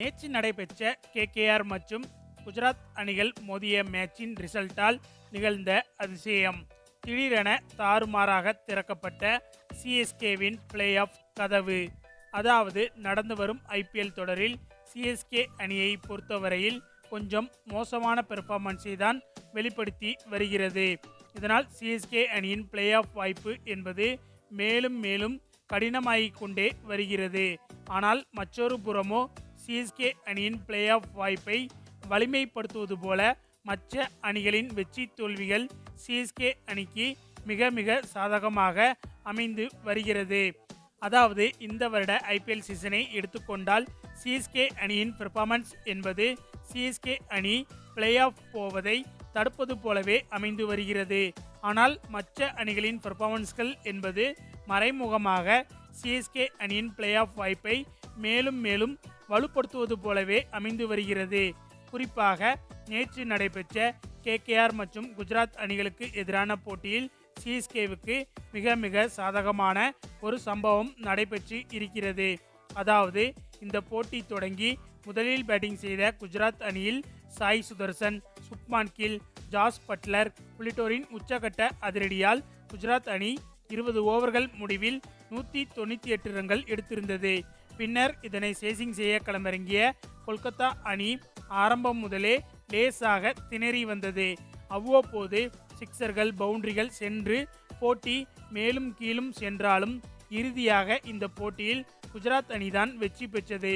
நேற்று நடைபெற்ற கேகேஆர் மற்றும் குஜராத் அணிகள் மோதிய மேட்சின் ரிசல்ட்டால் நிகழ்ந்த அதிசயம். திடீரென தாறுமாறாக திறக்கப்பட்ட சிஎஸ்கேவின் பிளே ஆஃப் கதவு. அதாவது நடந்து வரும் ஐபிஎல் தொடரில் சிஎஸ்கே அணியை பொறுத்தவரையில் கொஞ்சம் மோசமான பெர்ஃபார்மன்ஸை தான் வெளிப்படுத்தி வருகிறது. இதனால் சிஎஸ்கே அணியின் பிளே ஆஃப் வாய்ப்பு என்பது மேலும் மேலும் கடினமாகிக் கொண்டே வருகிறது. ஆனால் மற்றொரு புறமோ சிஎஸ்கே அணியின் பிளே ஆஃப் வாய்ப்பை வலிமைப்படுத்துவது போல மற்ற அணிகளின் வெற்றி தோல்விகள் சிஎஸ்கே அணிக்கு மிக மிக சாதகமாக அமைந்து வருகிறது. அதாவது இந்த வருட ஐபிஎல் சீசனை எடுத்துக்கொண்டால் சிஎஸ்கே அணியின் பெர்ஃபார்மன்ஸ் என்பது சிஎஸ்கே அணி பிளே ஆஃப் போவதை தடுப்பது போலவே அமைந்து வருகிறது. ஆனால் மற்ற அணிகளின் பெர்ஃபார்மன்ஸ்கள் என்பது மறைமுகமாக சிஎஸ்கே அணியின் பிளே ஆஃப் வாய்ப்பை மேலும் மேலும் வலுப்படுத்துவது போலவே அமைந்து வருகிறது. குறிப்பாக நேற்று நடைபெற்ற கேகேஆர் மற்றும் குஜராத் அணிகளுக்கு எதிரான போட்டியில் சிஎஸ்கேவுக்கு மிக மிக சாதகமான ஒரு சம்பவம் நடைபெற்று இருக்கிறது. அதாவது இந்த போட்டி தொடங்கி முதலில் பேட்டிங் செய்த குஜராத் அணியில் சாய் சுதர்சன் சுப்மான் கில் ஜாஸ் பட்லர் உள்ளிட்டோரின் உச்சகட்ட அதிரடியால் குஜராத் அணி இருபது ஓவர்கள் முடிவில் நூற்றி தொண்ணூற்றி எட்டு ரன்கள் எடுத்திருந்தது. பின்னர் இதனை சேசிங் செய்ய களமிறங்கிய கொல்கத்தா அணி ஆரம்பம் முதலே லேசாக திணறி வந்தது. அவ்வப்போது சிக்சர்கள் பவுண்டரிகள் சென்று போட்டி மேலும் கீழும் சென்றாலும் இறுதியாக இந்த போட்டியில் குஜராத் அணிதான் வெற்றி பெற்றது.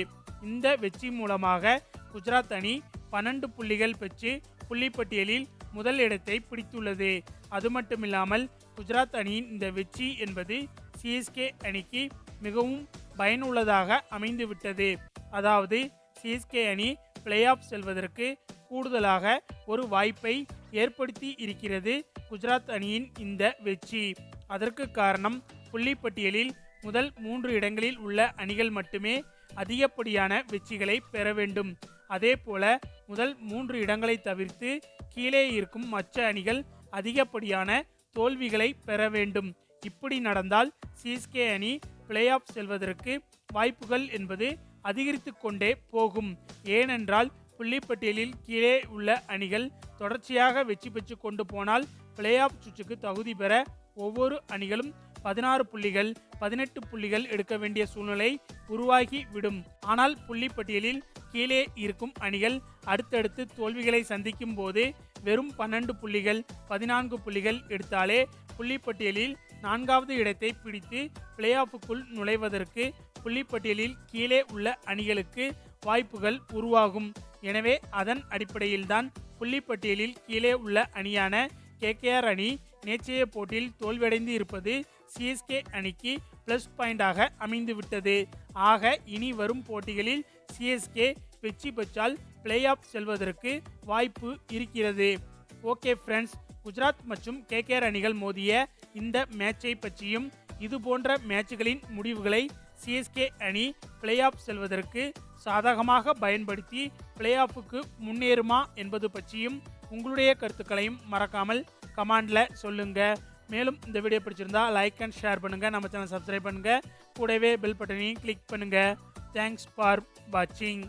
இந்த வெற்றி மூலமாக குஜராத் அணி பன்னெண்டு புள்ளிகள் பெற்று புள்ளிப்பட்டியலில் முதல் இடத்தை பிடித்துள்ளது. அது மட்டுமில்லாமல் குஜராத் அணியின் இந்த வெற்றி என்பது சிஎஸ்கே அணிக்கு மிகவும் பயனுள்ளதாக அமைந்துவிட்டது. அதாவது சிஎஸ்கே அணி பிளே ஆஃப் செல்வதற்கு கூடுதலாக ஒரு வாய்ப்பை ஏற்படுத்தி இருக்கிறது குஜராத் அணியின் இந்த வெற்றி. அதற்கு காரணம் புள்ளிப்பட்டியலில் முதல் மூன்று இடங்களில் உள்ள அணிகள் மட்டுமே அதிகப்படியான வெற்றிகளை பெற வேண்டும். அதேபோல முதல் மூன்று இடங்களை தவிர்த்து கீழே இருக்கும் மற்ற அணிகள் அதிகப்படியான தோல்விகளை பெற வேண்டும். இப்படி நடந்தால் சிஎஸ்கே அணி பிளே ஆஃப் செல்வதற்கு வாய்ப்புகள் என்பது அதிகரித்து கொண்டே போகும். ஏனென்றால் புள்ளிப்பட்டியலில் கீழே உள்ள அணிகள் தொடர்ச்சியாக வெற்றி பெற்று கொண்டு போனால் பிளே ஆஃப் சுற்றுக்கு தகுதி பெற ஒவ்வொரு அணிகளும் பதினாறு புள்ளிகள் பதினெட்டு புள்ளிகள் எடுக்க வேண்டிய சூழ்நிலை உருவாகி விடும். ஆனால் புள்ளிப்பட்டியலில் கீழே இருக்கும் அணிகள் அடுத்தடுத்து தோல்விகளை சந்திக்கும் போது வெறும் பன்னெண்டு புள்ளிகள் பதினான்கு புள்ளிகள் எடுத்தாலே புள்ளிப்பட்டியலில் நான்காவது இடத்தை பிடித்து பிளே ஆஃபுக்குள் நுழைவதற்கு புள்ளிப்பட்டியலில் கீழே உள்ள அணிகளுக்கு வாய்ப்புகள் உருவாகும். எனவே அதன் அடிப்படையில்தான் புள்ளிப்பட்டியலில் கீழே உள்ள அணியான கேகேஆர் அணி நேற்றைய போட்டியில் தோல்வியடைந்து இருப்பது சிஎஸ்கே அணிக்கு பிளஸ் பாயிண்டாக அமைந்துவிட்டது. ஆக இனி வரும் போட்டிகளில் சிஎஸ்கே வெற்றி பெற்றால் பிளே ஆஃப் செல்வதற்கு வாய்ப்பு இருக்கிறது. ஓகே ஃப்ரெண்ட்ஸ் குஜராத் மற்றும் கேகேஆர் அணிகள் மோதிய இந்த மேட்சை பற்றியும் இது போன்ற மேட்சுகளின் முடிவுகளை சிஎஸ்கே அணி பிளே ஆஃப் செல்வதற்கு சாதகமாக பயன்படுத்தி பிளே ஆஃபுக்கு முன்னேறுமா என்பது பற்றியும் உங்களுடைய கருத்துக்களையும் மறக்காமல் கமெண்டில் சொல்லுங்கள் மேலும் இந்த வீடியோ பிடிச்சிருந்தா லைக் அண்ட் ஷேர் பண்ணுங்கள் நம்ம சேனல் சப்ஸ்கிரைப் பண்ணுங்கள் கூடவே பெல் பட்டனையும் கிளிக் பண்ணுங்கள் தேங்க்ஸ் ஃபார் வாட்சிங்